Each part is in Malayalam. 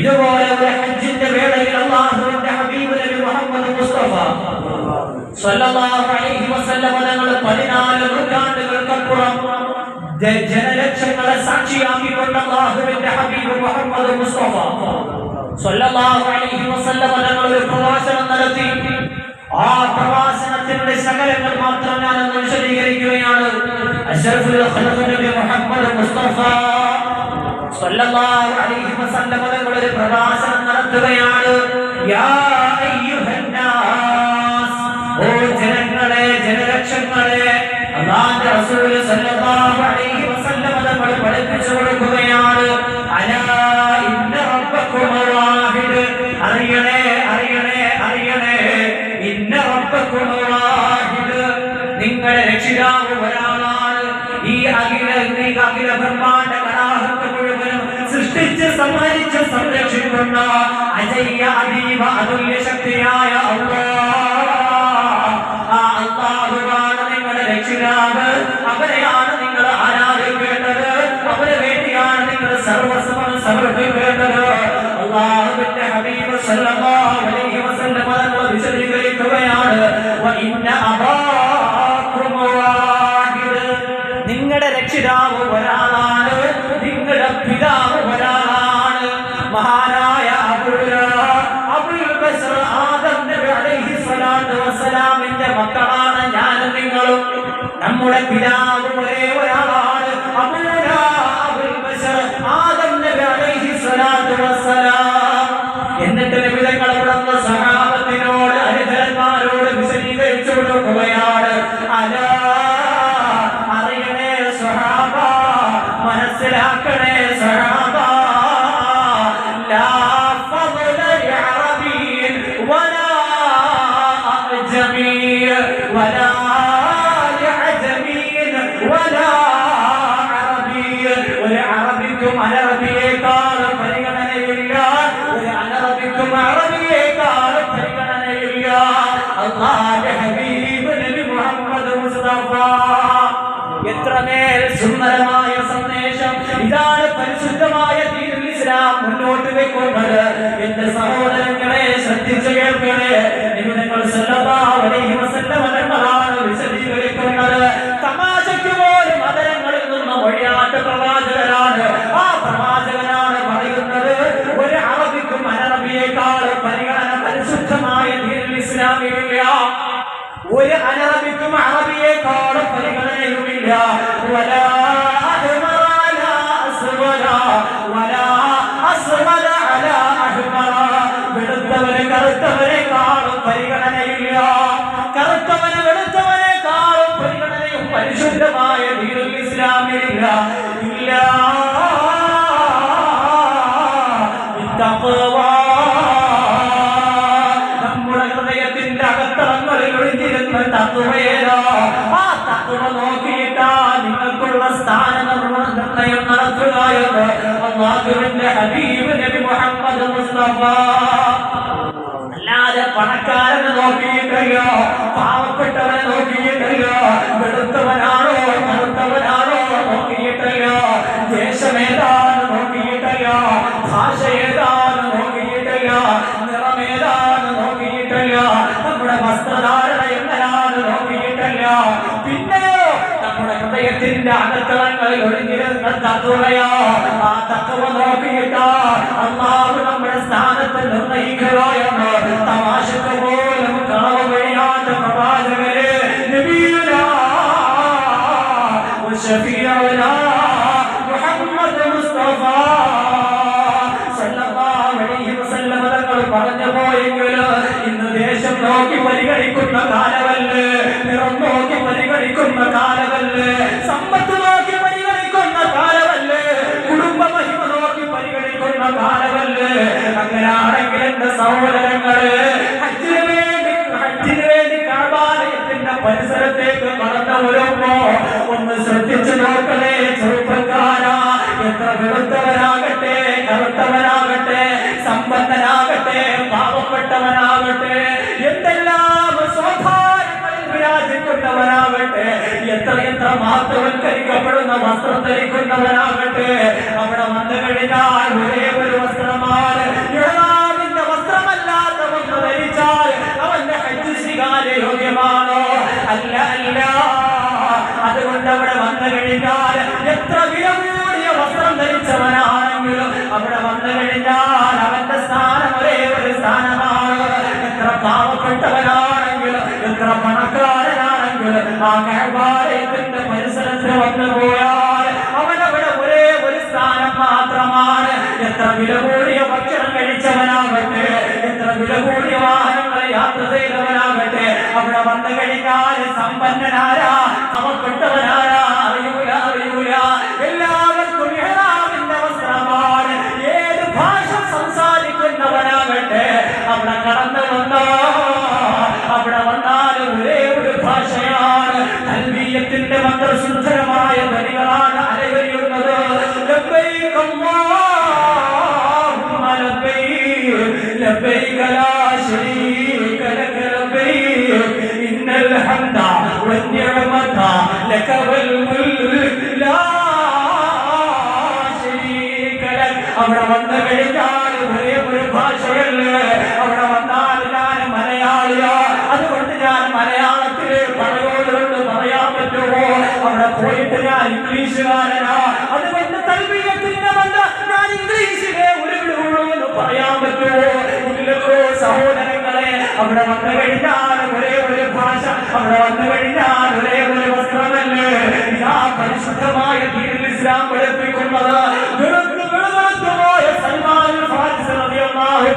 ഇതുപോലെ ഒരു ഹജ്ജിന്റെ വേളയിൽ അള്ളാഹുവിന്റെ ഹബീബ് നബി മുഹമ്മദ് മുസ്തഫ സല്ലല്ലാഹു അലൈഹി വസല്ലം തങ്ങൾ 14 നൂറ്റാണ്ടുകൾക്കപ്പുറം ജനലക്ഷങ്ങളെ സാക്ഷിയാക്കിക്കൊണ്ട് അള്ളാഹുവിന്റെ ഹബീബ് മുഹമ്മദ് മുസ്തഫ സല്ലല്ലാഹു അലൈഹി വസല്ലം തങ്ങൾ ഒരു പ്രവാചനം നടത്തി. ആ പ്രവാചനത്തിന്റെ ശകലങ്ങൾ മാത്രം ഞാൻ വിശദീകരിക്കുകയാണ്. അഷ്റഫുൽ ഖൽഖ് നബി മുഹമ്മദ് മുസ്തഫ സല്ലല്ലാഹു അലൈഹി വസല്ലം തങ്ങൾ ഒരു പ്രഭാഷണം നടത്തുകയാണ്. യാ അയ്യുഹൻ ഓ ജനങ്ങളെ ജനലക്ഷങ്ങളെ അല്ലാഹുവിന്റെ റസൂൽ സല്ലല്ലാഹു അലൈഹി വസല്ലം തങ്ങൾ പഠിപ്പിച്ചു കൊടുക്കുകയാണ്. അലാ ഇന്ന അറിയണേ അറിയണേ അറിയണേ. ഇന്ന റബ്ബക്കും വാഹിദ്. നിങ്ങളുടെ രക്ഷിതാവ് ഒരാളാണ് സമ്മാനിച്ച് സംരക്ഷിക്കുന്ന അജയ്യ അതീവ അതുല്യ ശക്തിയായ അല്ലാഹ്. para അല്ലാതെ പണക്കാരനെ നോക്കിയിട്ടല്ലോ പാവപ്പെട്ടവനെ നോക്കിയിട്ടല്ലോ വെളുത്തവനാണോ കറുത്തവനാണോ നോക്കിയിട്ടല്ലോ ദേശമേതാണ് നോക്കിയിട്ടല്ലോ ഭാഷ ഏതാണ് നോക്കിയിട്ടല്ലോ നിറമേതാണ് നോക്കിയിട്ടല്ലോ നമ്മുടെ വസ്ത്രധാരണ എങ്ങനെയാണ് നോക്കിയിട്ടല്ലോ. പിന്നെയോ നമ്മുടെ ഹൃദയത്തിന്റെ കണ്ണുകളിൽ ഒഴുകി നിങ്ങൾ തത്തുകയോ ആ തത്വ നോക്കിയിട്ടോ അള്ളാഹു നമ്മുടെ സ്ഥാനത്ത് നിർണയിക്കുകയോ എന്ന് തമാശക്ക് പോലും കളവ് കഴിയാത്ത പ്രവാചകര് ഷഫീറ മുഹമ്മദ് മുസ്തഫ പരിസരത്തേക്ക് ഒന്ന് ശ്രദ്ധിച്ചു നോക്കണേ ചെറുപ്പക്കാരാ. എത്ര വെളുത്തവരാകട്ടെ കറുത്തവരാകട്ടെ സമ്പന്നനാകട്ടെ എന്തെല്ലാം വിരാജിക്കുന്നവനാകട്ടെ എത്ര എത്ര മാറ്റവൽക്കരിക്കപ്പെടുന്ന വസ്ത്രം ധരിക്കുന്നവനാകട്ടെ അവിടെ വന്നു കഴിഞ്ഞാൽ ഒരേ ഒരു വസ്ത്രമാണ് പണക്കാരനാണെങ്കിലും ആ കഴവാലയത്തിന്റെ പരിസരത്ത് വന്നു പോയാൽ അവനവിടെ ഒരേ ഒരു സ്ഥാനം എത്ര വില കൂടിയ ഭക്ഷണം കഴിച്ചവനാകട്ടെ എത്ര വില വാഹനങ്ങളെ യാത്ര ചെയ്തവനാകട്ടെ അവിടെ വന്നു കഴിഞ്ഞാൽ സമ്പന്നനാരാ അവപ്പെട്ടവനാരാ അറിയൂല അറിയൂല. എല്ലാവർക്കും ഇഹ്റാമിന്റെ വസ്ത്രമാണ് ഏത് ഭാഷ സംസാരിക്കുന്നവനാകട്ടെ അവിടെ കടന്നു വന്നോ? അവിടെ വന്നാലും ഒരേ ഒരു ഭാഷയാണ്. തൽബീയത്തിന്റെ മന്ത്രശുദ്ധരമായ വരികളാണ് അലവരിയുന്നത് അവിടെ അല്ലാഹുമ്മ ഞാൻ ഇംഗ്ലീഷുകാരനാ അതുകൊണ്ട് തൽബീയത്തിന്റെ ബന്ധ ഞാൻ ഇംഗ്ലീഷിലെ ഒരു വിടുള്ളൂ എന്ന് പറയാൻ പറ്റുമോ? ഇല്ലല്ലോ സഹോദരങ്ങളെ അവിടെ വന്നു കഴിഞ്ഞാൽ ഒരേ ഭാഷ അവിടെ വന്നു കഴിഞ്ഞാൽ വസ്ത്രമല്ലേ? ഇതാ പരിശുദ്ധമായ ദീനിൽ ഇസ്ലാം പഠിപ്പിക്കുന്നത് വെളുത്ത് വെളുത്തുപോയ സൽമാൻ ഫാരിസ് റളിയല്ലാഹു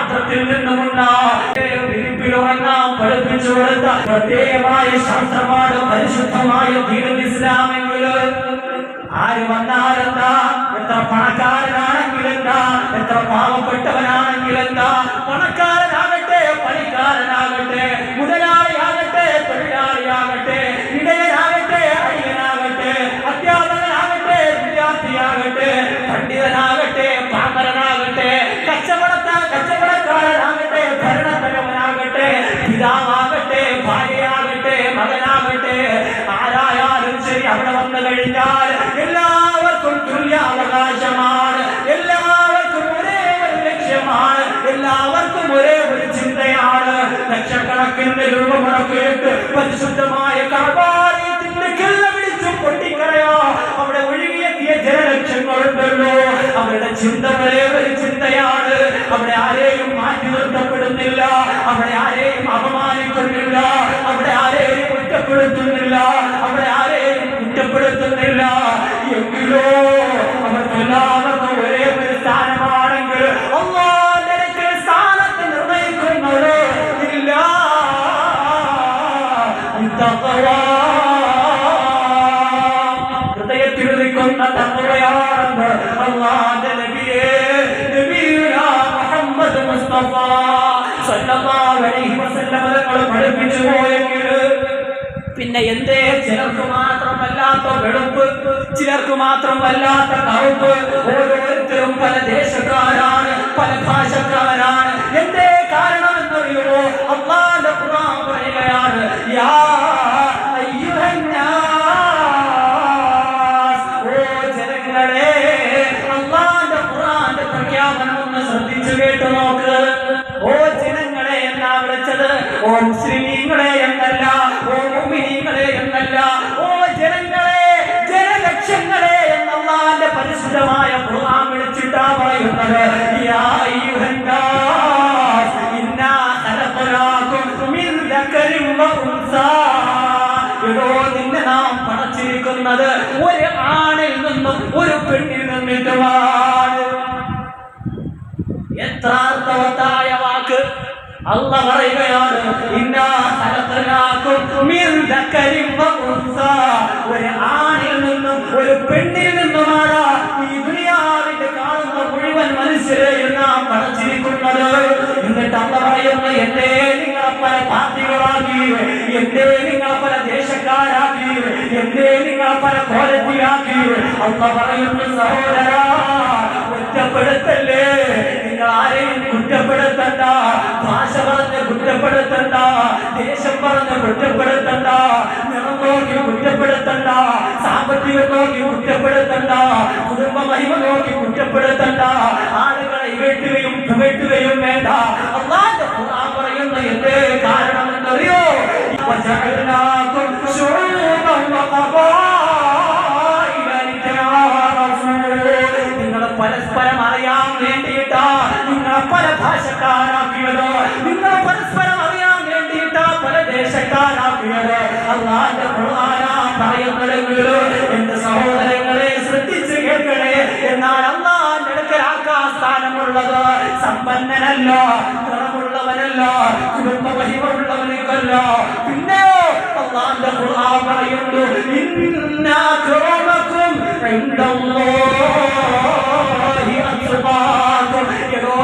ഒരേ പാത്രത്തിൽ നിന്നുമുണ്ട വിരിപ്പിലുറങ്ങാൻ പഠിപ്പിച്ചു കൊടുത്ത പ്രത്യേകമായ ശാസ്ത്രമാണ് പരിശുദ്ധമായ ദീനുൽ ഇസ്ലാമെങ്കിൽ ആര് വന്നാലെന്താ? എത്ര പണക്കാരനാണെങ്കിലെന്താ? എത്ര പാവപ്പെട്ടവനാണെങ്കിലെന്താ? പണക്കാരനാകട്ടെ ലക്ഷക്കണക്കിന് രൂപ മുടക്കിയിട്ട് പരിശുദ്ധമായ കർബാലയത്തിന്റെ കെല്ല പിടിച്ചും പൊട്ടിക്കറയോ അവിടെ ഒഴുകിയെത്തിയ ജനലക്ഷങ്ങളുണ്ടല്ലോ. അവരുടെ ചിന്ത ഒരേ ഒരു ചിന്തയാണ്. അവിടെ ആരെയും മാറ്റി നിർത്തപ്പെടുന്നില്ല. അവിടെ ആരെയും അപമാനിക്കുന്നില്ല. അവിടെ ആരെയും കുറ്റപ്പെടുത്തുന്നില്ല. അവിടെ ആരെയും കുറ്റപ്പെടുത്തുന്നില്ല. എങ്കിലോ അവർക്കെല്ലാവർക്കും പഠിപ്പിച്ചു പോയെങ്കിൽ പിന്നെ എന്തേ? ചിലർക്ക് മാത്രമല്ലാത്ത വെളുപ്പ് ചിലർക്ക് മാത്രമല്ലാത്ത കറുപ്പ്. ഓരോരുത്തരും പല ദേശക്കാരാണ് പല ഭാഷക്കാരാണ്. മുസ്ലിമീങ്ങളെ എന്നല്ല ഓ മുഅ്മിനീങ്ങളെ എന്നല്ല ഓ ജനങ്ങളെ ജനലക്ഷങ്ങളെ എന്നല്ലാന്റെ പരിശുദ്ധമായ ഖുർആൻ വിളിച്ചിട്ടാ പറയുന്നത്. യാ അയ്യുഹന്നാസ് ഇന്നാ ഖലഖനാകും മിൻ ദക്കരിൻ വ നിന്നെ നാം പടച്ചിരിക്കുന്നത് ഒരു ആണിൽ നിന്നും ഒരു പെണ്ണിൽ നിന്നിട്ടുമാണ്. എത്ര അർത്ഥവത്തായ വാക്ക് അല്ല പറയുകയാണ് ഇന്നാ ഉൻസാ ഒരു ആണിൽ നിന്നും ഒരു പെണ്ണിൽ നിന്നുമാണ് ഈ ദുനിയാവിന്റെ കാണുന്ന മുഴുവൻ മനുഷ്യരെയും നാം പടച്ചിരിക്കുന്നത്. എന്നിട്ട് അല്ല പറയുന്ന എന്റെ നിങ്ങളെ പല പാർട്ടികളാക്കി എന്റെ നിങ്ങളെ പല ദേശക്കാരാക്കി എന്റെ നിങ്ങളെ പല കോലത്തിലാക്കി. അല്ല പറയുന്ന സഹോദര കുറ്റപ്പെടുത്തല്ലേ? നിങ്ങൾ ആരെയും കുറ്റപ്പെടുത്തണ്ട. ഭാഷ പറഞ്ഞ് കുറ്റപ്പെടുത്തണ്ട. ദേശം പറഞ്ഞ് കുറ്റപ്പെടുത്തണ്ട. നിറം നോക്കി കുറ്റപ്പെടുത്തണ്ട. സാമ്പത്തികം നോക്കി കുറ്റപ്പെടുത്തണ്ട. കുടുംബ മഹിമ നോക്കി കുറ്റപ്പെടുത്തണ്ട. ആളുകളെ ഇവട്ടുകയും പുകട്ടുകയും വേണ്ട. അള്ളാന്റെ പറയുന്ന എന്തേ കാരണം എന്നറിയോ സഹോദരങ്ങളെ ശ്രദ്ധിച്ചു കേൾക്കണേ. എന്നാൽ അള്ളാന്റെ അടുക്കലാക്കാ സ്ഥാനമുള്ളത്. സമ്പന്നനല്ലോ നിറമുള്ളവനല്ല കുടുംബ പിന്നെയോ അള്ളാന്റെ ഖുർആൻ പറയുന്നു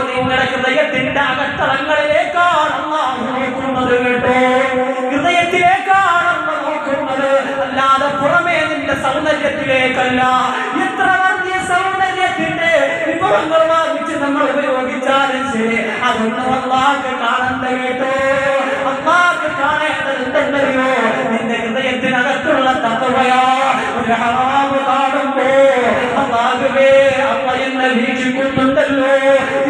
നിങ്ങളുടെ ഹൃദയത്തിന്റെ അകത്തളങ്ങളിലേക്കാണ് നോക്കുന്നത് കേട്ടോ. സൗന്ദര്യത്തിലേക്കല്ല. എത്ര വലിയ സൗന്ദര്യത്തിന്റെ വിഭവങ്ങൾ വാങ്ങിച്ച് നമ്മൾ ഉപയോഗിച്ചാലും ശരി അതൊന്നും അള്ളാഹ് കാണണ്ട കേട്ടോ. അള്ളാഹ് കാണേണ്ടതുണ്ടല്ലോ നിന്റെ ഹൃദയത്തിനകത്തുള്ള തത്വയാ. ഒരു ഹറാമ് കാണുമ്പോ അള്ളാഹുവേ അമ്മ എന്നെ വീക്ഷിക്കുന്നുണ്ടല്ലോ.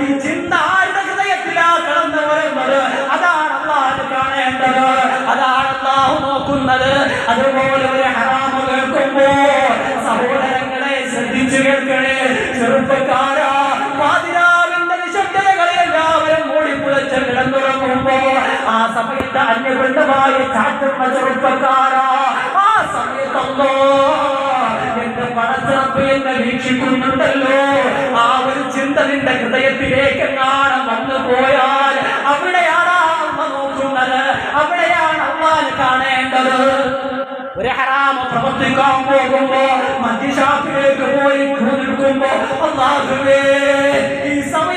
ഈ ചിന്ത ആരുടെ ഹൃദയത്തിലാ കടന്നു വരുന്നത് അതാണ് അള്ളാഹ് കാണേണ്ടത്. അതാണ് അള്ളാഹു നോക്കുന്നത്. അതുപോലെ ഒരു സമയത്ത് അന്യബന്ധമായി ചാറ്റം ചെറുപ്പക്കാരാ ആ സമയത്തല്ലോ എന്റെ പണച്ചിറപ്പ് എന്നെ വീക്ഷിക്കുന്നുണ്ടല്ലോ. ആ ഒരു ചിന്ത നിന്റെ ഹൃദയത്തിലേക്ക് കാണാൻ വന്നു പോയാൽ അവിടെയാണ് അമ്മ നോക്കുന്നത്. അവിടെയാണ് അമ്മാൻ കാണേണ്ടത്. ഒരു ഹറാമ പ്രവർത്തിക്കാൻ പോകുമ്പോ മദ്യഷാപ്പിലേക്ക് പോയി നിൽക്കുമ്പോ അള്ളാഹുവേ ഈ സമയത്തെങ്ങാനും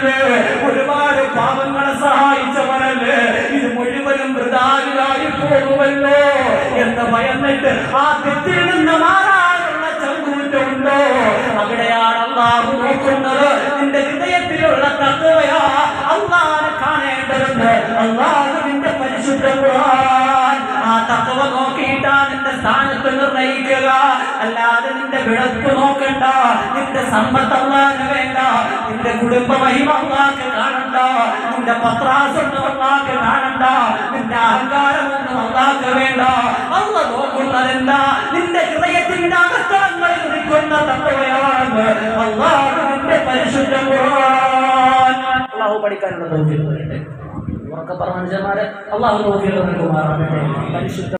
പിടിച്ചവനല്ലേ ഒരുപാട് പാപങ്ങളെ സഹായിച്ചവനല്ലേ? ഇത് മുഴുവനും വൃതാവിലായി പോകുമല്ലോ എന്ന് ഭയന്നിട്ട് ആ തെറ്റിൽ നിന്ന് മാറാനുള്ള ചങ്കൂറ്റമുണ്ടോ? അവിടെയാണ് അള്ളാഹു നോക്കുന്നത്. നിന്റെ ഹൃദയത്തിലുള്ള തത്വയാ അള്ളാഹ് കാണേണ്ടതുണ്ട്. അള്ളാഹുവിന്റെ പരിശുദ്ധ ആ തത്വ നോക്കിയിട്ടാണ് നിന്റെ സ്ഥാനത്ത് നിർണയിക്കുക. അല്ലാതെ നിന്റെ വിളക്ക് നോക്കണ്ട. നിന്റെ സമ്പത്ത് അള്ളാഹ് വേണ്ട. നിന്റെ കുടുംബ മഹിമ അള്ളാഹ് കാണണ്ട. നിന്റെ പത്രാസൊന്നും അള്ളാഹ് കാണണ്ട. നിന്റെ അഹങ്കാരമൊന്നും അള്ളാഹ് വേണ്ട. അള്ള നോക്കുന്നതെന്താ? നിന്റെ ഹൃദയത്തിന്റെ അകത്തളങ്ങളിൽ നിൽക്കുന്ന തത്വയാണ് അള്ളാഹുവിന്റെ പരിശുദ്ധ ഖുർആൻ. അള്ളാഹു പഠിക്കാനുള്ള തോന്നിയത് ഉറക്കെ പറഞ്ഞ മനുഷ്യന്മാരെ അള്ളാഹു നൽകുമാറാകട്ടെ. പരിശുദ്ധ